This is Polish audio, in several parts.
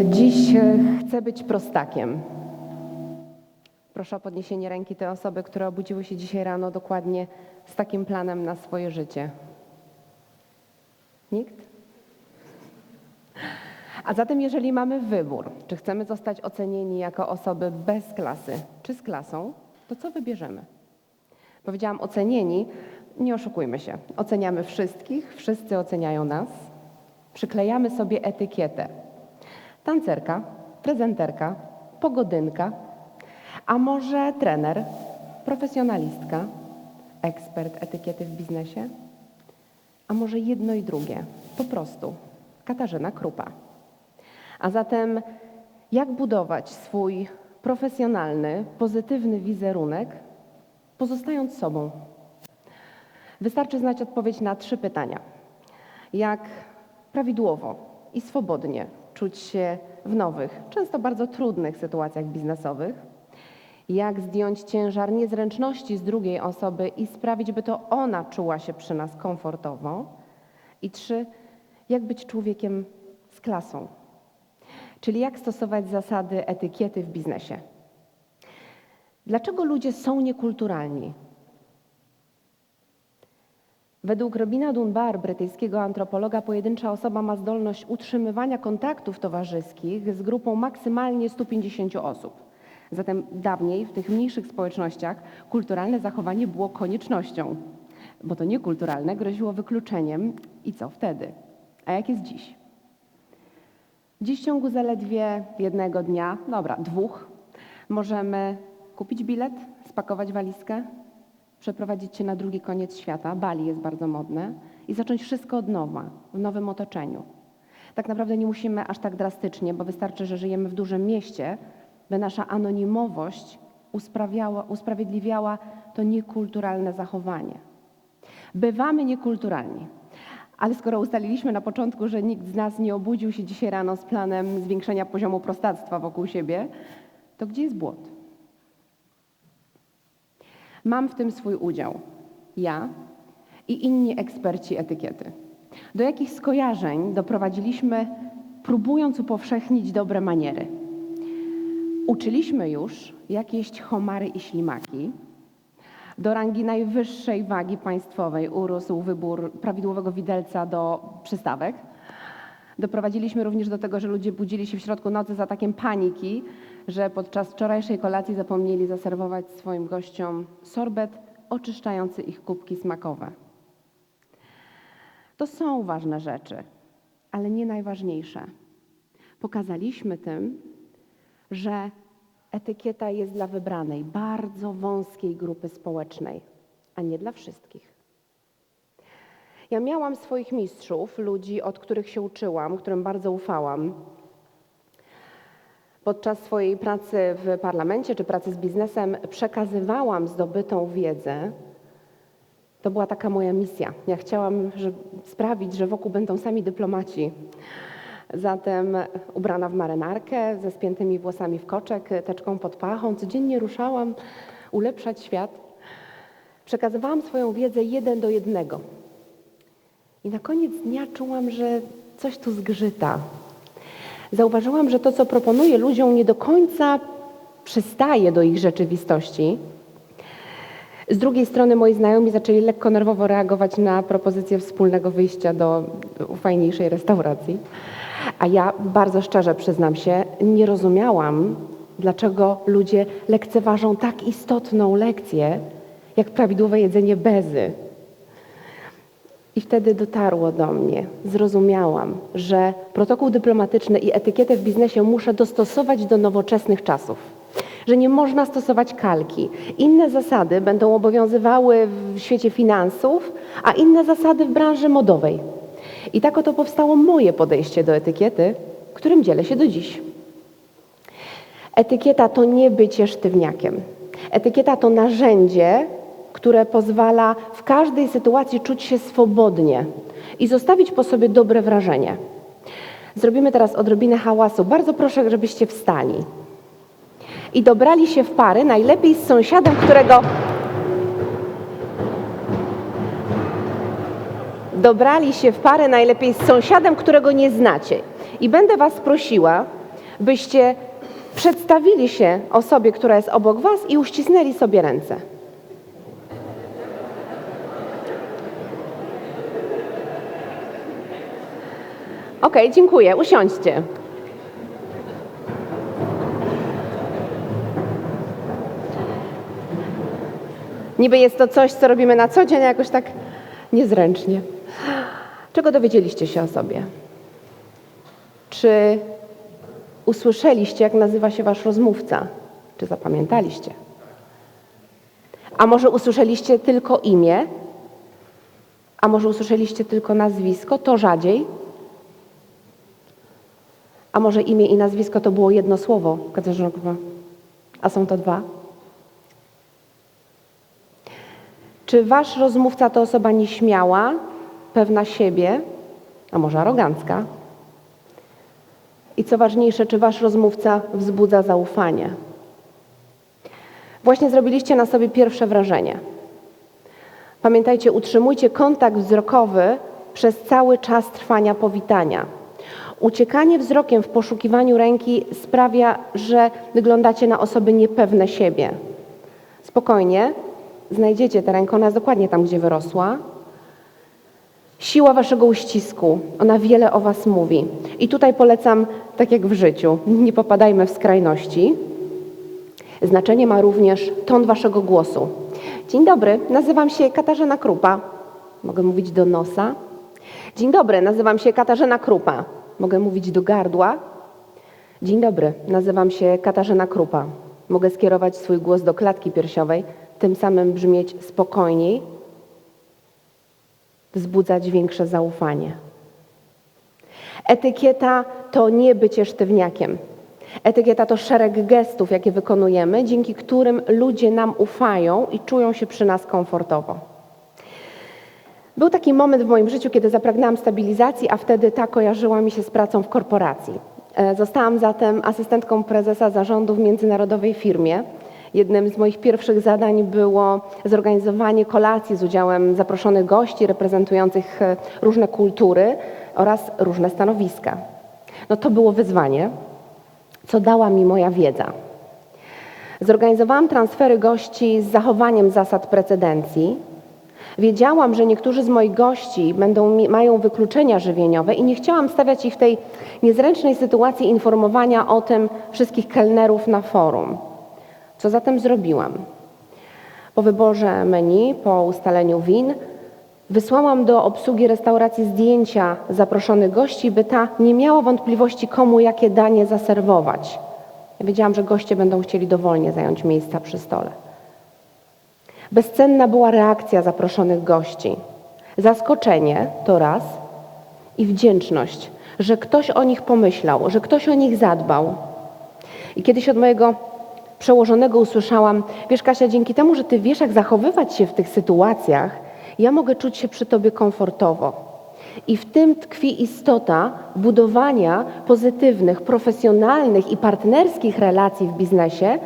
Dziś e, chcę być prostakiem. Proszę o podniesienie ręki te osoby, które obudziły się dzisiaj rano dokładnie z takim planem na swoje życie. Nikt? A zatem, jeżeli mamy wybór, czy chcemy zostać ocenieni jako osoby bez klasy, czy z klasą, to co wybierzemy? Powiedziałam ocenieni, nie oszukujmy się. Oceniamy wszystkich, wszyscy oceniają nas. Przyklejamy sobie etykietę. Tancerka, prezenterka, pogodynka, a może trener, profesjonalistka, ekspert etykiety w biznesie, a może jedno i drugie, po prostu Katarzyna Krupa. A zatem, jak budować swój profesjonalny, pozytywny wizerunek, pozostając sobą? Wystarczy znać odpowiedź na trzy pytania. Jak prawidłowo i swobodnie czuć się w nowych, często bardzo trudnych sytuacjach biznesowych? Jak zdjąć ciężar niezręczności z drugiej osoby i sprawić, by to ona czuła się przy nas komfortowo? I trzy, jak być człowiekiem z klasą? Czyli jak stosować zasady etykiety w biznesie? Dlaczego ludzie są niekulturalni? Według Robina Dunbar, brytyjskiego antropologa, pojedyncza osoba ma zdolność utrzymywania kontaktów towarzyskich z grupą maksymalnie 150 osób. Zatem dawniej w tych mniejszych społecznościach kulturalne zachowanie było koniecznością, bo to niekulturalne groziło wykluczeniem i co wtedy? A jak jest dziś? Dziś w ciągu zaledwie jednego dnia, dobra, dwóch, możemy kupić bilet, spakować walizkę, przeprowadzić się na drugi koniec świata, Bali jest bardzo modne, i zacząć wszystko od nowa, w nowym otoczeniu. Tak naprawdę nie musimy aż tak drastycznie, bo wystarczy, że żyjemy w dużym mieście, by nasza anonimowość usprawiedliwiała to niekulturalne zachowanie. Bywamy niekulturalni. Ale skoro ustaliliśmy na początku, że nikt z nas nie obudził się dzisiaj rano z planem zwiększenia poziomu prostactwa wokół siebie, to gdzie jest błąd? Mam w tym swój udział. Ja i inni eksperci etykiety. Do jakich skojarzeń doprowadziliśmy, próbując upowszechnić dobre maniery? Uczyliśmy już, jak jeść homary i ślimaki. Do rangi najwyższej wagi państwowej urósł wybór prawidłowego widelca do przystawek. Doprowadziliśmy również do tego, że ludzie budzili się w środku nocy z atakiem paniki, że podczas wczorajszej kolacji zapomnieli zaserwować swoim gościom sorbet oczyszczający ich kubki smakowe. To są ważne rzeczy, ale nie najważniejsze. Pokazaliśmy tym, że etykieta jest dla wybranej, bardzo wąskiej grupy społecznej, a nie dla wszystkich. Ja miałam swoich mistrzów, ludzi, od których się uczyłam, którym bardzo ufałam. Podczas swojej pracy w parlamencie czy pracy z biznesem przekazywałam zdobytą wiedzę. To była taka moja misja. Ja chciałam żeby sprawić, że wokół będą sami dyplomaci. Zatem ubrana w marynarkę, ze spiętymi włosami w koczek, teczką pod pachą, codziennie ruszałam ulepszać świat. Przekazywałam swoją wiedzę jeden do jednego. I na koniec dnia czułam, że coś tu zgrzyta. Zauważyłam, że to, co proponuję ludziom, nie do końca przystaje do ich rzeczywistości. Z drugiej strony moi znajomi zaczęli lekko nerwowo reagować na propozycję wspólnego wyjścia do fajniejszej restauracji. A ja bardzo szczerze przyznam się, nie rozumiałam, dlaczego ludzie lekceważą tak istotną lekcję, jak prawidłowe jedzenie bezy. I wtedy dotarło do mnie, zrozumiałam, że protokół dyplomatyczny i etykietę w biznesie muszę dostosować do nowoczesnych czasów. Że nie można stosować kalki. Inne zasady będą obowiązywały w świecie finansów, a inne zasady w branży modowej. I tak oto powstało moje podejście do etykiety, którym dzielę się do dziś. Etykieta to nie bycie sztywniakiem. Etykieta to narzędzie, które pozwala w każdej sytuacji czuć się swobodnie i zostawić po sobie dobre wrażenie. Zrobimy teraz odrobinę hałasu. Bardzo proszę, żebyście wstali i dobrali się w pary, najlepiej z sąsiadem, którego. Dobrali się w pary najlepiej z sąsiadem, którego nie znacie. I będę Was prosiła, byście przedstawili się osobie, która jest obok Was i uścisnęli sobie ręce. Okej, dziękuję. Usiądźcie. Niby jest to coś, co robimy na co dzień, a jakoś tak niezręcznie. Czego dowiedzieliście się o sobie? Czy usłyszeliście, jak nazywa się wasz rozmówca? Czy zapamiętaliście? A może usłyszeliście tylko imię? A może usłyszeliście tylko nazwisko? To rzadziej. A może imię i nazwisko to było jedno słowo, Katarzyna? A są to dwa? Czy wasz rozmówca to osoba nieśmiała, pewna siebie, a może arogancka? I co ważniejsze, czy wasz rozmówca wzbudza zaufanie? Właśnie zrobiliście na sobie pierwsze wrażenie. Pamiętajcie, utrzymujcie kontakt wzrokowy przez cały czas trwania powitania. Uciekanie wzrokiem w poszukiwaniu ręki sprawia, że wyglądacie na osoby niepewne siebie. Spokojnie, znajdziecie tę rękę, ona jest dokładnie tam, gdzie wyrosła. Siła waszego uścisku, ona wiele o was mówi. I tutaj polecam, tak jak w życiu, nie popadajmy w skrajności. Znaczenie ma również ton waszego głosu. Dzień dobry, nazywam się Katarzyna Krupa. Mogę mówić do nosa. Dzień dobry, nazywam się Katarzyna Krupa. Mogę mówić do gardła. Dzień dobry, nazywam się Katarzyna Krupa. Mogę skierować swój głos do klatki piersiowej, tym samym brzmieć spokojniej, wzbudzać większe zaufanie. Etykieta to nie bycie sztywniakiem. Etykieta to szereg gestów, jakie wykonujemy, dzięki którym ludzie nam ufają i czują się przy nas komfortowo. Był taki moment w moim życiu, kiedy zapragnęłam stabilizacji, a wtedy ta kojarzyła mi się z pracą w korporacji. E, Zostałam zatem asystentką prezesa zarządu w międzynarodowej firmie. Jednym z moich pierwszych zadań było zorganizowanie kolacji z udziałem zaproszonych gości reprezentujących e, różne kultury oraz różne stanowiska. No to było wyzwanie, co dała mi moja wiedza. Zorganizowałam transfery gości z zachowaniem zasad precedencji. Wiedziałam, że niektórzy z moich gości będą, mają wykluczenia żywieniowe i nie chciałam stawiać ich w tej niezręcznej sytuacji informowania o tym wszystkich kelnerów na forum. Co zatem zrobiłam? Po wyborze menu, po ustaleniu win, wysłałam do obsługi restauracji zdjęcia zaproszonych gości, by ta nie miała wątpliwości, komu jakie danie zaserwować. Wiedziałam, że goście będą chcieli dowolnie zająć miejsca przy stole. Bezcenna była reakcja zaproszonych gości. Zaskoczenie to raz i wdzięczność, że ktoś o nich pomyślał, że ktoś o nich zadbał. I kiedyś od mojego przełożonego usłyszałam: Wiesz, Kasia, dzięki temu, że ty wiesz, jak zachowywać się w tych sytuacjach, ja mogę czuć się przy tobie komfortowo. I w tym tkwi istota budowania pozytywnych, profesjonalnych i partnerskich relacji w biznesie,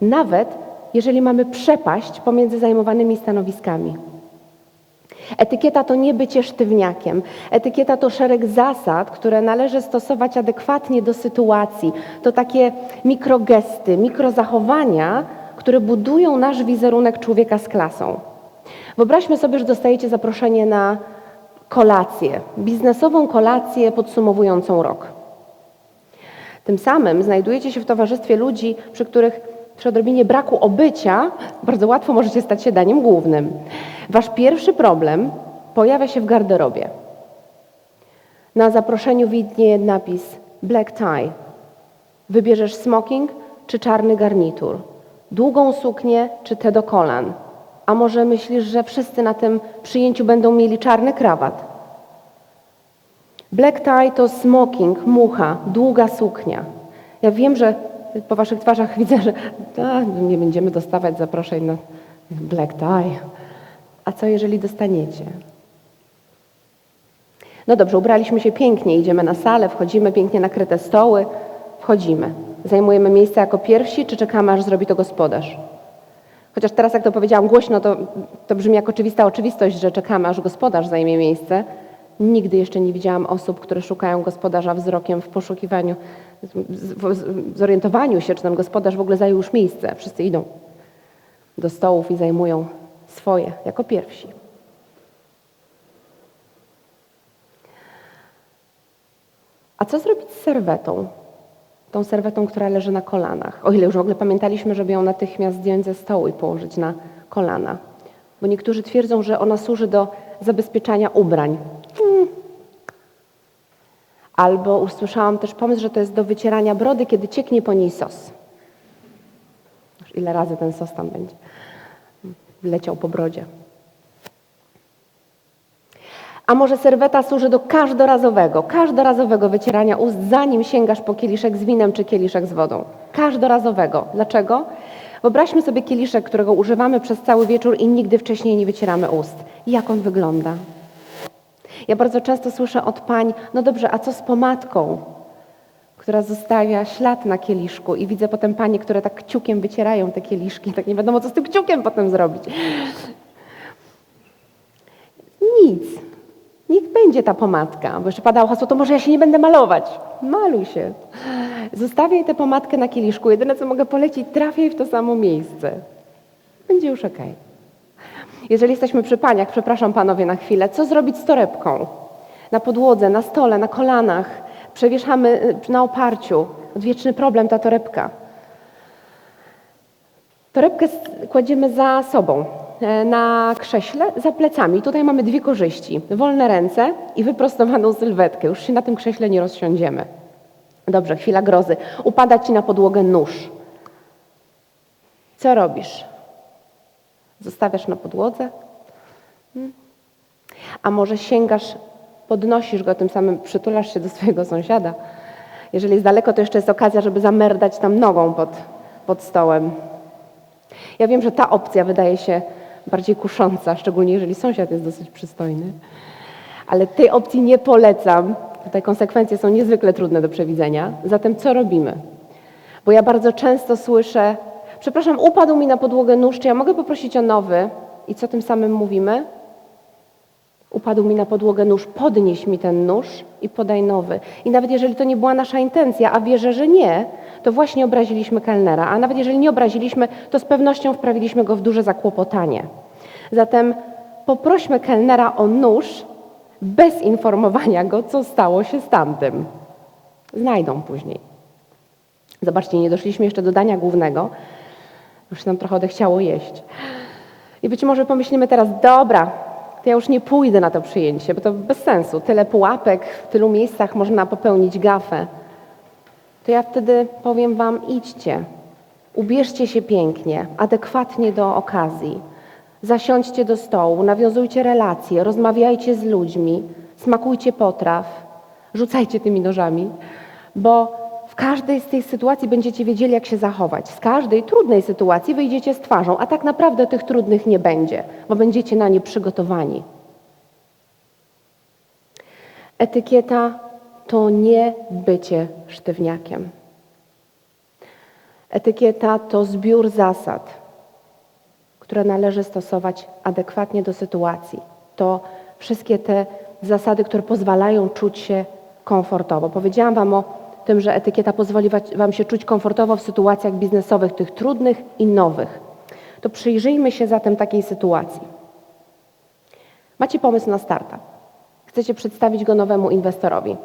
nawet jeżeli mamy przepaść pomiędzy zajmowanymi stanowiskami. Etykieta to nie bycie sztywniakiem. Etykieta to szereg zasad, które należy stosować adekwatnie do sytuacji. To takie mikrogesty, mikrozachowania, które budują nasz wizerunek człowieka z klasą. Wyobraźmy sobie, że dostajecie zaproszenie na kolację, biznesową kolację podsumowującą rok. Tym samym znajdujecie się w towarzystwie ludzi, przy których przy odrobinie braku obycia bardzo łatwo możecie stać się daniem głównym. Wasz pierwszy problem pojawia się w garderobie. Na zaproszeniu widnieje napis black tie. Wybierzesz smoking czy czarny garnitur, długą suknię czy te do kolan. A może myślisz, że wszyscy na tym przyjęciu będą mieli czarny krawat? Black tie to smoking, mucha, długa suknia. Ja wiem, że po waszych twarzach widzę, że a, nie będziemy dostawać zaproszeń na black tie. A co jeżeli dostaniecie? No dobrze, ubraliśmy się pięknie, idziemy na salę, wchodzimy, pięknie nakryte stoły, wchodzimy. Zajmujemy miejsce jako pierwsi, czy czekamy, aż zrobi to gospodarz? Chociaż teraz, jak to powiedziałam głośno, to, to brzmi jak oczywista oczywistość, że czekamy, aż gospodarz zajmie miejsce. Nigdy jeszcze nie widziałam osób, które szukają gospodarza wzrokiem w poszukiwaniu zorientowaniu się, czy ten gospodarz w ogóle zajął już miejsce. Wszyscy idą do stołów i zajmują swoje jako pierwsi. A co zrobić z serwetą? Tą serwetą, która leży na kolanach. O ile już w ogóle pamiętaliśmy, żeby ją natychmiast zdjąć ze stołu i położyć na kolana. Bo niektórzy twierdzą, że ona służy do zabezpieczania ubrań. Albo usłyszałam też pomysł, że to jest do wycierania brody, kiedy cieknie po niej sos. Już ile razy ten sos tam będzie leciał po brodzie. A może serweta służy do każdorazowego, każdorazowego wycierania ust, zanim sięgasz po kieliszek z winem czy kieliszek z wodą. Każdorazowego. Dlaczego? Wyobraźmy sobie kieliszek, którego używamy przez cały wieczór i nigdy wcześniej nie wycieramy ust. Jak on wygląda? Ja bardzo często słyszę od pań, no dobrze, a co z pomadką, która zostawia ślad na kieliszku i widzę potem panie, które tak kciukiem wycierają te kieliszki, tak nie wiadomo, co z tym kciukiem potem zrobić. Nic. Niech będzie ta pomadka, bo jeszcze padało hasło, to może ja się nie będę malować. Maluj się. Zostawiaj tę pomadkę na kieliszku. Jedyne, co mogę polecić, trafiaj w to samo miejsce. Będzie już okej. Jeżeli jesteśmy przy paniach, przepraszam panowie na chwilę, co zrobić z torebką? Na podłodze, na stole, na kolanach. Przewieszamy y, na oparciu. Odwieczny problem ta torebka. Torebkę kładziemy za sobą, e, na krześle, za plecami. Tutaj mamy dwie korzyści. Wolne ręce i wyprostowaną sylwetkę. Już się na tym krześle nie rozsiądziemy. Dobrze, chwila grozy. Upada ci na podłogę nóż. Co robisz? Zostawiasz na podłodze? Hmm? A może sięgasz, podnosisz go, tym samym przytulasz się do swojego sąsiada. Jeżeli jest daleko, to jeszcze jest okazja, żeby zamerdać tam nogą pod, pod stołem. Ja wiem, że ta opcja wydaje się bardziej kusząca, szczególnie jeżeli sąsiad jest dosyć przystojny. Ale tej opcji nie polecam. Tutaj konsekwencje są niezwykle trudne do przewidzenia. Zatem co robimy? Bo ja bardzo często słyszę, przepraszam, upadł mi na podłogę nóż, czy ja mogę poprosić o nowy? I co tym samym mówimy? Upadł mi na podłogę nóż, podnieś mi ten nóż i podaj nowy. I nawet jeżeli to nie była nasza intencja, a wierzę, że nie, to właśnie obraziliśmy kelnera. A nawet jeżeli nie obraziliśmy, to z pewnością wprawiliśmy go w duże zakłopotanie. Zatem poprośmy kelnera o nóż bez informowania go, co stało się z tamtym. Znajdą później. Zobaczcie, nie doszliśmy jeszcze do dania głównego. Już nam trochę odechciało jeść. I być może pomyślimy teraz, dobra, to ja już nie pójdę na to przyjęcie, bo to bez sensu. Tyle pułapek, w tylu miejscach można popełnić gafę. To ja wtedy powiem Wam, idźcie, ubierzcie się pięknie, adekwatnie do okazji. Zasiądźcie do stołu, nawiązujcie relacje, rozmawiajcie z ludźmi, smakujcie potraw, rzucajcie tymi nożami, bo każdej z tych sytuacji będziecie wiedzieli, jak się zachować. Z każdej trudnej sytuacji wyjdziecie z twarzą, a tak naprawdę tych trudnych nie będzie, bo będziecie na nie przygotowani. Etykieta to nie bycie sztywniakiem. Etykieta to zbiór zasad, które należy stosować adekwatnie do sytuacji. To wszystkie te zasady, które pozwalają czuć się komfortowo. Powiedziałam Wam o tym, że etykieta pozwoli wa- Wam się czuć komfortowo w sytuacjach biznesowych, tych trudnych i nowych. To przyjrzyjmy się zatem takiej sytuacji. Macie pomysł na startup. Chcecie przedstawić go nowemu inwestorowi.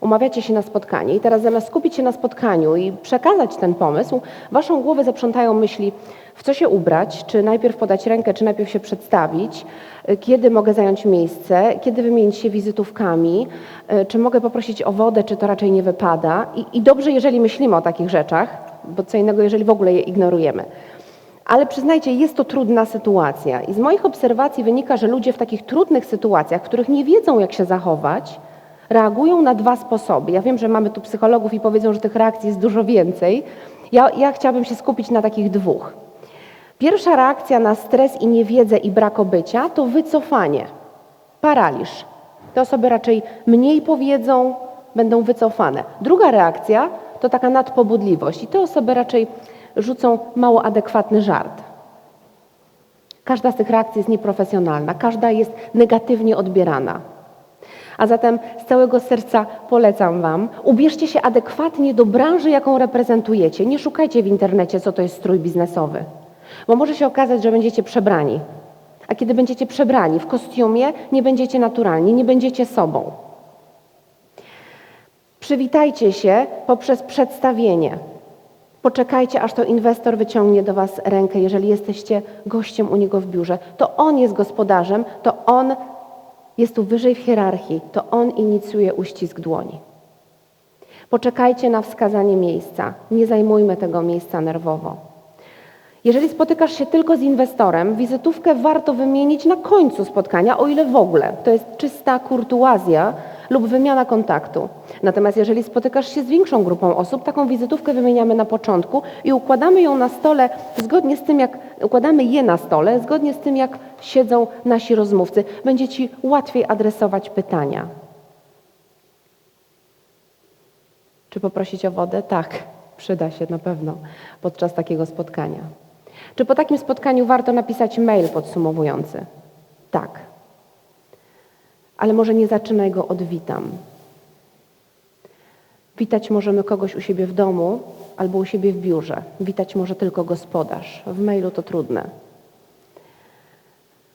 Umawiacie się na spotkanie i teraz zamiast skupić się na spotkaniu i przekazać ten pomysł, waszą głowę zaprzątają myśli, w co się ubrać, czy najpierw podać rękę, czy najpierw się przedstawić, y, kiedy mogę zająć miejsce, kiedy wymienić się wizytówkami, y, czy mogę poprosić o wodę, czy to raczej nie wypada. I, I dobrze, jeżeli myślimy o takich rzeczach, bo co innego, jeżeli w ogóle je ignorujemy. Ale przyznajcie, jest to trudna sytuacja. I z moich obserwacji wynika, że ludzie w takich trudnych sytuacjach, w których nie wiedzą, jak się zachować, reagują na dwa sposoby. Ja wiem, że mamy tu psychologów i powiedzą, że tych reakcji jest dużo więcej. Ja, ja chciałabym się skupić na takich dwóch. Pierwsza reakcja na stres i niewiedzę i brak obycia to wycofanie, paraliż. Te osoby raczej mniej powiedzą, będą wycofane. Druga reakcja to taka nadpobudliwość i te osoby raczej rzucą mało adekwatny żart. Każda z tych reakcji jest nieprofesjonalna, każda jest negatywnie odbierana. A zatem z całego serca polecam Wam, ubierzcie się adekwatnie do branży, jaką reprezentujecie. Nie szukajcie w internecie, co to jest strój biznesowy, bo może się okazać, że będziecie przebrani. A kiedy będziecie przebrani w kostiumie, nie będziecie naturalni, nie będziecie sobą. Przywitajcie się poprzez przedstawienie. Poczekajcie, aż to inwestor wyciągnie do Was rękę, jeżeli jesteście gościem u niego w biurze. To on jest gospodarzem, to on jest tu wyżej w hierarchii, to on inicjuje uścisk dłoni. Poczekajcie na wskazanie miejsca. Nie zajmujmy tego miejsca nerwowo. Jeżeli spotykasz się tylko z inwestorem, wizytówkę warto wymienić na końcu spotkania, o ile w ogóle. To jest czysta kurtuazja lub wymiana kontaktu. Natomiast jeżeli spotykasz się z większą grupą osób, taką wizytówkę wymieniamy na początku i układamy ją na stole zgodnie z tym, jak układamy je na stole, zgodnie z tym, jak siedzą nasi rozmówcy. Będzie ci łatwiej adresować pytania. Czy poprosić o wodę? Tak, przyda się na pewno podczas takiego spotkania. Czy po takim spotkaniu warto napisać mail podsumowujący? Tak. Ale może nie zaczynaj go od witam. Witać możemy kogoś u siebie w domu albo u siebie w biurze. Witać może tylko gospodarz. W mailu to trudne.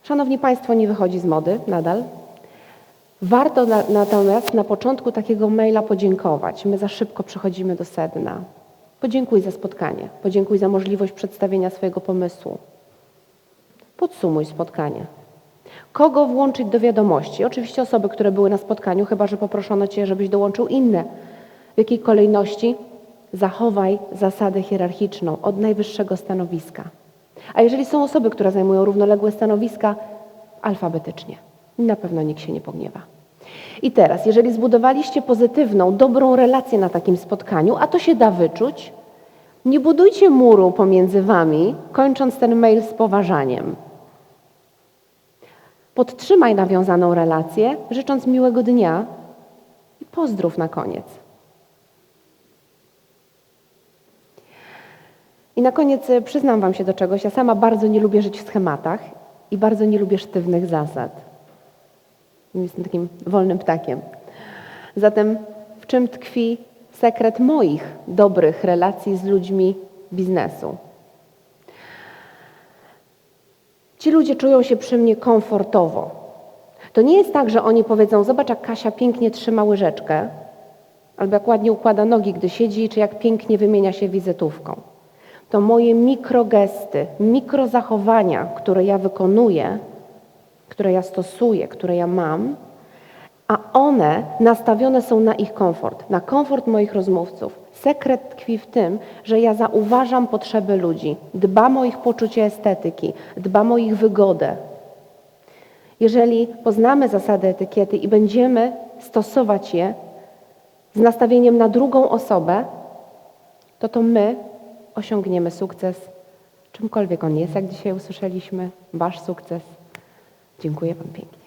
Szanowni Państwo, nie wychodzi z mody nadal. Warto na, natomiast na początku takiego maila podziękować. My za szybko przechodzimy do sedna. Podziękuj za spotkanie, podziękuj za możliwość przedstawienia swojego pomysłu. Podsumuj spotkanie. Kogo włączyć do wiadomości? Oczywiście osoby, które były na spotkaniu, chyba że poproszono Cię, żebyś dołączył inne. W jakiej kolejności? Zachowaj zasadę hierarchiczną od najwyższego stanowiska. A jeżeli są osoby, które zajmują równoległe stanowiska, alfabetycznie. Na pewno nikt się nie pogniewa. I teraz, jeżeli zbudowaliście pozytywną, dobrą relację na takim spotkaniu, a to się da wyczuć, nie budujcie muru pomiędzy wami, kończąc ten mail z poważaniem. Podtrzymaj nawiązaną relację, życząc miłego dnia i pozdrów na koniec. I na koniec y, przyznam Wam się do czegoś. Ja sama bardzo nie lubię żyć w schematach i bardzo nie lubię sztywnych zasad. Jestem takim wolnym ptakiem. Zatem w czym tkwi sekret moich dobrych relacji z ludźmi biznesu? Ci ludzie czują się przy mnie komfortowo. To nie jest tak, że oni powiedzą: Zobacz, jak Kasia pięknie trzyma łyżeczkę, albo jak ładnie układa nogi, gdy siedzi, czy jak pięknie wymienia się wizytówką. To moje mikrogesty, mikrozachowania, które ja wykonuję, które ja stosuję, które ja mam, a one nastawione są na ich komfort, na komfort moich rozmówców. Sekret tkwi w tym, że ja zauważam potrzeby ludzi, dbam o ich poczucie estetyki, dbam o ich wygodę. Jeżeli poznamy zasady etykiety i będziemy stosować je z nastawieniem na drugą osobę, to to my osiągniemy sukces, czymkolwiek on jest, jak dzisiaj usłyszeliśmy, wasz sukces. Dziękuję Wam pięknie.